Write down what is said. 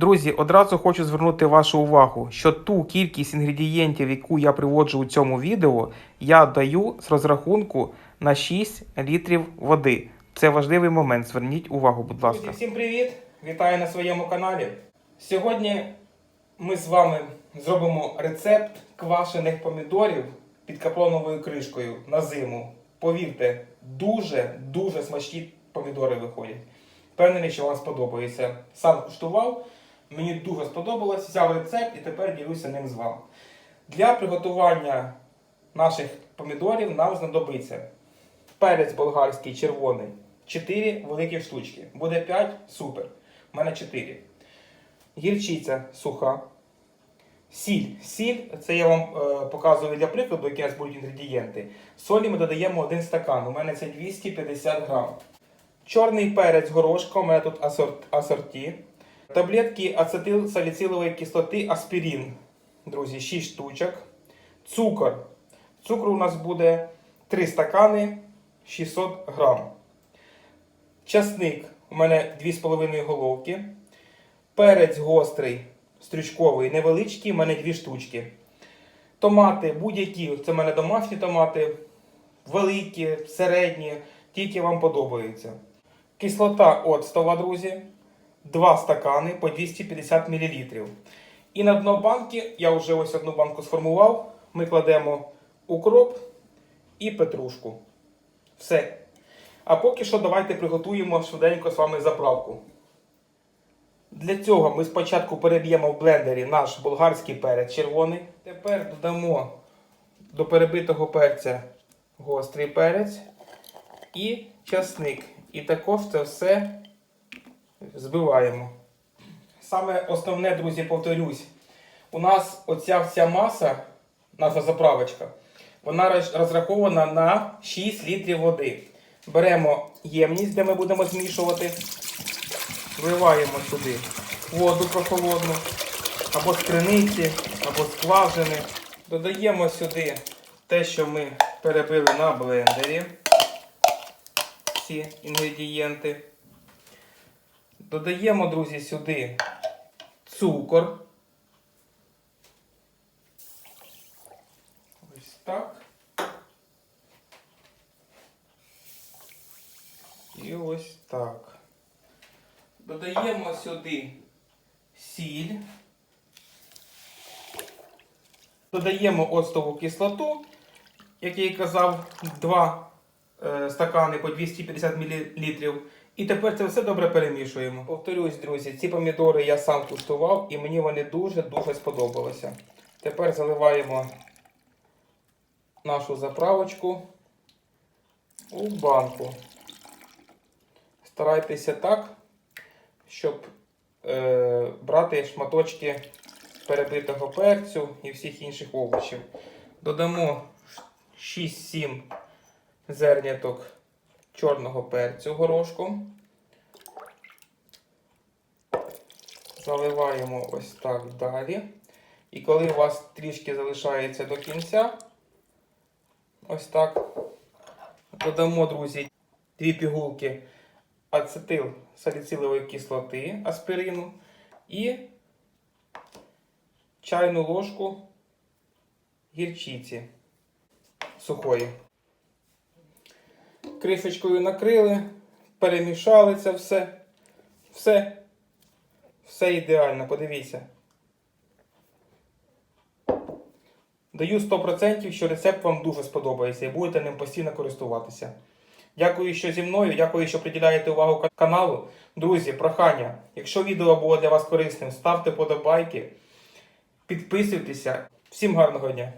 Друзі, одразу хочу звернути вашу увагу, що ту кількість інгредієнтів, яку я приводжу у цьому відео, я даю з розрахунку на 6 літрів води. Це важливий момент. Зверніть увагу, будь ласка. Друзі, всім привіт! Вітаю на своєму каналі. Сьогодні ми з вами зробимо рецепт квашених помідорів під капроновою кришкою на зиму. Повірте, дуже дуже смачні помідори виходять. Впевнений, що вам сподобається. Сам куштував, мені дуже сподобалось, взяв рецепт і тепер ділюся ним з вами. Для приготування наших помідорів нам знадобиться перець болгарський червоний, 4 великі штучки. Буде 5, супер. У мене 4. Гірчиця суха. Сіль. Сіль, це я вам е, показую для прикладу, які у будуть інгредієнти. Солі ми додаємо 1 стакан. У мене це 250 грам. Чорний перець горошка, у мене тут асорт, асорті. Таблетки ацетилсаліцилової кислоти аспірин. Друзі, 6 штучок. Цукор. Цукру у нас буде 3 стакани 600 грам. Часник у мене 2,5 головки. Перець гострий, стрючковий, невеличкий, у мене 2 штучки. Томати будь-які, це в мене домашні томати, великі, середні, тільки вам подобаються. Кислота оцтова, друзі. 2 стакани по 250 мл. І на дно банки, я вже ось одну банку сформував, ми кладемо укроп і петрушку. Все. А поки що давайте приготуємо швиденько з вами заправку. Для цього ми спочатку переб'ємо в блендері наш болгарський перець червоний. Тепер додамо до перебитого перця гострий перець і часник. І також це все збиваємо. Саме основне, друзі, повторюсь, у нас оця вся маса, наша заправочка, вона розрахована на 6 літрів води. Беремо ємність, де ми будемо змішувати, вливаємо сюди воду прохолодну, або з або скважини. Додаємо сюди те, що ми перебили на блендері, всі інгредієнти. Додаємо, друзі, сюди цукор. Ось так. І ось так. Додаємо сюди сіль. Додаємо оцтову кислоту, як я і казав, 2 е, стакани по 250 мл. І тепер це все добре перемішуємо. Повторюсь, друзі, ці помідори я сам куштував і мені вони дуже-дуже сподобалися. Тепер заливаємо нашу заправочку у банку. Старайтеся так, щоб е, брати шматочки перебитого перцю і всіх інших овочів. Додамо 6-7 зерняток чорного перцю горошком. Заливаємо ось так далі. І коли у вас трішки залишається до кінця, ось так, додамо, друзі, дві пігулки ацетил саліцилової кислоти аспірину і чайну ложку гірчиці сухої. Кришечкою накрили, перемішали це все. Все. Все ідеально, подивіться. Даю 100%, що рецепт вам дуже сподобається і будете ним постійно користуватися. Дякую, що зі мною, дякую, що приділяєте увагу каналу. Друзі, прохання, якщо відео було для вас корисним, ставте подобайки, підписуйтеся. Всім гарного дня!